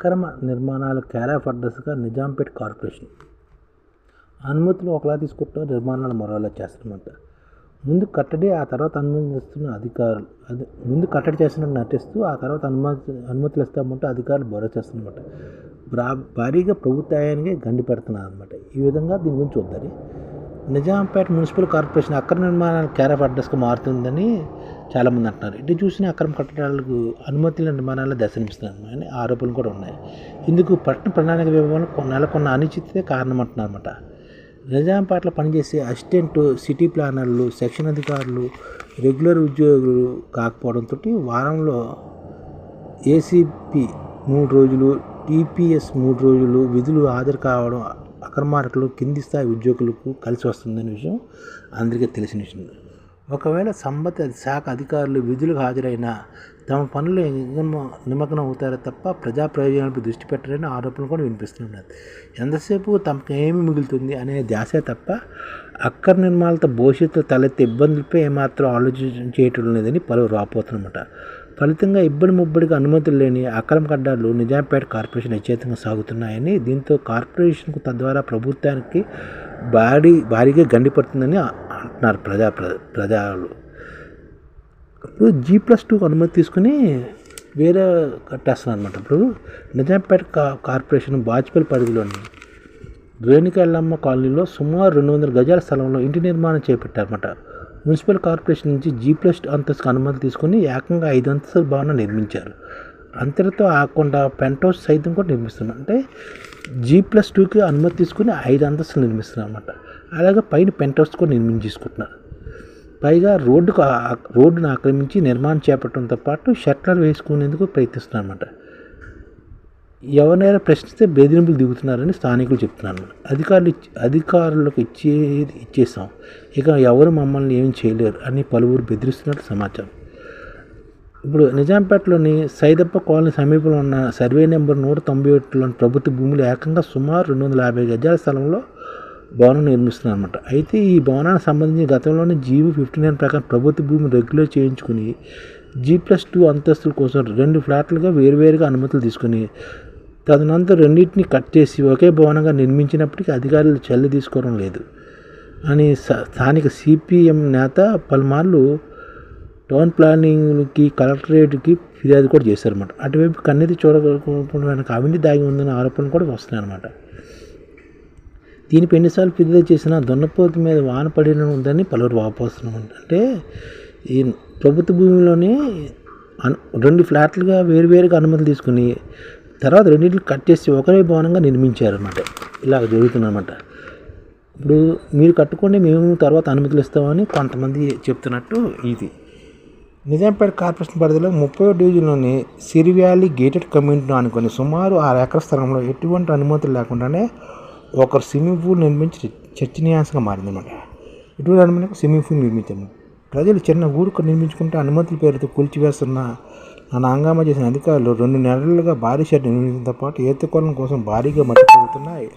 అక్రమ నిర్మాణాలు care of అడ్రస్గా Nizampet corporation. అనుమతులు ఒకలా తీసుకుంటారు నిర్మాణాలు మరోలా చేస్తామంట ముందు కట్టడి ఆ తర్వాత అనుమతిస్తున్న అధికారులు. అది ముందు కట్టడి చేస్తున్నట్టు నటిస్తూ ఆ తర్వాత అనుమతి అనుమతులు ఇస్తామంటే అధికారులు భరోసా చేస్తున్నమాట భారీగా ప్రభుత్వానికి గండి పెడుతున్నారు అనమాట ఈ విధంగా దీని గురించి చూద్దాం నిజాంపేట మున్సిపల్ కార్పొరేషన్ అక్రమ నిర్మాణాలు క్యారఫ్ అడ్రస్గా మారుతుందని చాలామంది అంటున్నారు. ఇటు చూసిన అక్రమ కట్టడాలకు అనుమతుల నిర్మాణాలు దర్శనమిస్తున్నారు ఆరోపణలు కూడా ఉన్నాయి. ఇందుకు పట్టణ ప్రణాళిక విభాగంలో నెలకొన్న అనిశ్చితే కారణం అంటున్నారు అనమాట నిజాంపేటలో పనిచేసే అసిస్టెంట్ సిటీ ప్లానర్లు సెక్షన్ అధికారులు రెగ్యులర్ ఉద్యోగులు కాకపోవడంతో వారంలో ఏసీపీ మూడు రోజులు టీపీఎస్ మూడు రోజులు విధులు హాజరు కావడం అక్రమార్కులు కింది స్థాయి ఉద్యోగులకు కలిసి వస్తుందనే విషయం అందరికీ తెలిసిన విషయం. ఒకవేళ సంబంధిత శాఖ అధికారులు విధులకు హాజరైన తమ పనులు నిమగ్నం అవుతారో తప్ప ప్రజా ప్రయోజనాలపై దృష్టి పెట్టరని ఆరోపణలు కూడా వినిపిస్తున్నారు ఎంతసేపు తమకు ఏమి మిగులుతుంది అనే ధ్యాసే తప్ప అక్కర నిర్మాణాలతో భవిష్యత్తులో తలెత్తే ఇబ్బందులపై ఏమాత్రం ఆలోచించేయటం లేదని పలువురు రాపోతున్నమాట ఫలితంగా ఇబ్బడి ముబ్బడికి అనుమతులు లేని అక్రమ కడ్డాలు నిజాంపేట కార్పొరేషన్ నిశ్చేతంగా సాగుతున్నాయని దీంతో కార్పొరేషన్కు తద్వారా ప్రభుత్వానికి భారీ భారీగా గండిపడుతుందని అంటున్నారు ప్రజా ప్ర- ప్రజలు. ఇప్పుడు జీ ప్లస్ టూ అనుమతి తీసుకుని వేరే కట్టేస్తున్నారు అనమాట ఇప్పుడు నిజాంపేట కా కార్పొరేషన్ బాజ్పేయి పరిధిలోని రేణుకెళ్ళమ్మ కాలనీలో సుమారు రెండు వందల గజాల స్థలంలో ఇంటి నిర్మాణం చేపట్టారన్నమాట. మున్సిపల్ కార్పొరేషన్ నుంచి జీ ప్లస్ అంతస్తుకు అనుమతి తీసుకుని ఏకంగా ఐదు అంతస్తుల భవనం నిర్మించారు. అంతటితో ఆకుండా పెంట్ హౌస్ సైతం కూడా నిర్మిస్తున్నాం. అంటే జీ ప్లస్ టూకి అనుమతి తీసుకుని ఐదు అంతస్తులు నిర్మిస్తున్నారు అనమాట అలాగే పైన పెంట్ హౌస్ కూడా నిర్మించేసుకుంటున్నారు పైగా రోడ్డుకు రోడ్డును ఆక్రమించి నిర్మాణం చేపట్టడంతో పాటు షట్టర్ వేసుకునేందుకు ప్రయత్నిస్తున్నారు అనమాట ఎవరినైనా ప్రశ్నిస్తే బెదిరింపులు దిగుతున్నారని స్థానికులు చెప్తున్నారు అధికారులు ఇచ్చి- అధికారులకు ఇచ్చే ఇచ్చేసాం. ఇక ఎవరు మమ్మల్ని ఏం చేయలేరు అని పలువురు బెదిరిస్తున్నట్టు సమాచారం. ఇప్పుడు నిజాంపేటలోని సైదప్ప కాలనీ సమీపంలో ఉన్న సర్వే నెంబర్ నూట తొంభై ఒకటిలోని ప్రభుత్వ భూములు ఏకంగా సుమారు రెండు వందల యాభై గజాల స్థలంలో భవనం నిర్మిస్తున్నారు అనమాట అయితే ఈ భవనానికి సంబంధించి గతంలోనే జీవో ఫిఫ్టీ నైన్ ప్రకారం ప్రభుత్వ భూమి రెగ్యులేట్ చేయించుకుని జీ ప్లస్ టూ అంతస్తుల కోసం రెండు ఫ్లాట్లుగా వేరువేరుగా అనుమతులు తీసుకుని తదనంతరం రెండింటిని కట్ చేసి ఒకే భవనంగా నిర్మించినప్పటికీ అధికారులు చల్లి తీసుకోవడం లేదు. అని స్థానిక సిపిఎం నేత పలుమార్లు టౌన్ ప్లానింగ్కి కలెక్టరేట్కి ఫిర్యాదు కూడా చేశారన్నమాట. అటువైపు కన్నెత్తి చూడకుండా అవినీతి దాగి ఉందనే ఆరోపణలు కూడా వస్తున్నాయి అన్నమాట దీనిపై ఎన్నిసార్లు ఫిర్యాదు చేసినా దున్నపోతు మీద వాన పడిన ఉందని పలువురు వాపోస్తున్నాం అంటే ఈ ప్రభుత్వ భూమిలోనే అను- రెండు ఫ్లాట్లుగా వేరువేరుగా అనుమతులు తీసుకుని తర్వాత రెండింటిని కట్ చేసి ఒకరే భవనంగా నిర్మించారన్నమాట. ఇలా జరుగుతుందన్నమాట. ఇప్పుడు మీరు కట్టుకోండి మేము తర్వాత అనుమతులు ఇస్తామని కొంతమంది చెప్తున్నట్టు ఇది. నిజాంపేట కార్పొరేషన్ పరిధిలో ముప్పై డివిజన్లోని సిరివ్యాలీ గేటెడ్ కమ్యూనిటీ అనుకుని సుమారు ఆరు ఎకర స్థలంలో ఎటువంటి అనుమతులు లేకుండానే ఒకరు స్విమ్మింగ్ పూల్ నిర్మించి చర్చనీయాంశంగా మారిందన్నమాట. ఇటువంటి అనుమతి స్విమ్మింగ్ పూల్ నిర్మించారు ప్రజలు చిన్న ఊరుకు నిర్మించుకుంటే అనుమతుల పేరుతో కూల్చివేస్తున్న నన్ను హంగామా చేసిన అధికారులు రెండు నెలలుగా భారీ షెడ్ నిర్మించడంతో పాటు ఈతకోలం కోసం భారీగా మట్టిపోతున్నాయి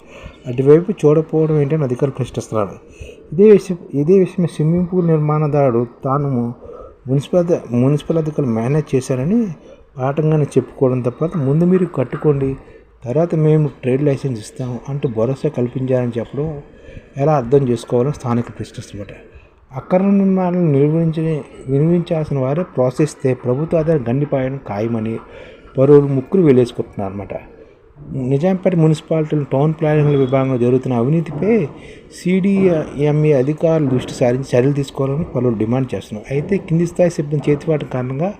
అటువైపు చూడపోవడం ఏంటని అధికారులు ప్రశ్నిస్తున్నారు. ఇదే విషయం ఇదే విషయమే స్విమ్మింగ్ పూల్ నిర్మాణదారుడు తాను మున్సిపల్ మున్సిపల్ అధికారులు మేనేజ్ చేశారని పాఠంగానే చెప్పుకోవడం తప్ప ముందు మీరు కట్టుకోండి తర్వాత మేము ట్రేడ్ లైసెన్స్ ఇస్తాము అంటూ భరోసా కల్పించారని చెప్పడం ఎలా అర్థం చేసుకోవాలని స్థానికులు ప్రశ్నిస్తున్నమాట అక్రమ నిర్మాణాలను నిర్వహించి నిర్వహించాల్సిన వారే ప్రోత్సహిస్తే ప్రభుత్వ ఆధార గండిపాయడం ఖాయమని పరువులు ముక్కులు వేలేసుకుంటున్నారు అనమాట నిజాంపేట మున్సిపాలిటీలో టౌన్ ప్లానింగ్ల విభాగంలో జరుగుతున్న అవినీతిపై సిడిఎంఏ అధికారులు దృష్టి సారించి చర్యలు తీసుకోవాలని పలువురు డిమాండ్ చేస్తున్నారు. అయితే కింది స్థాయి సిబ్బంది చేతివాటి కారణంగా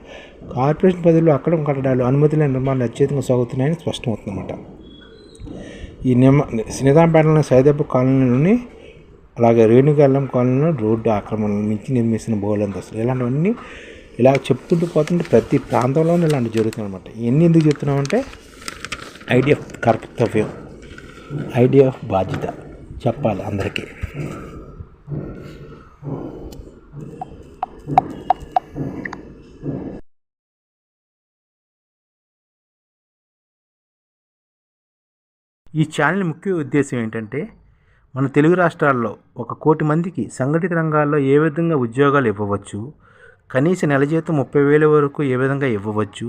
కార్పొరేషన్ పరిధిలో అక్కడ కట్టడాలు అనుమతి లేని నిర్మాణాలు అత్యధికంగా సాగుతున్నాయని స్పష్టమవుతుందన్నమాట. ఈ నిమ నిజాంపేటలోని సైదాపు కాలనీలోని అలాగే రేణుగల్లం కాలనీలో రోడ్డు ఆక్రమణ నుంచి నిర్మిస్తున్న బహుళంతస్తులు ఇలాంటివన్నీ ఇలా చెప్పుకుంటూ పోతుంటే ప్రతి ప్రాంతంలోనూ ఇలాంటివి జరుగుతుంది అనమాట ఇవన్నీ ఎందుకు చెప్తున్నామంటే ఐడియా కర్తవ్యం ఐడియా బాధ్యత చెప్పాలి అందరికీ ఈ ఛానల్ ముఖ్య ఉద్దేశం ఏంటంటే మన తెలుగు రాష్ట్రాల్లో ఒక కోటి మందికి సంఘటిత రంగాల్లో ఏ విధంగా ఉద్యోగాలు ఇవ్వవచ్చు కనీస నెల జీతం ముప్పై వేల వరకు ఏ విధంగా ఇవ్వవచ్చు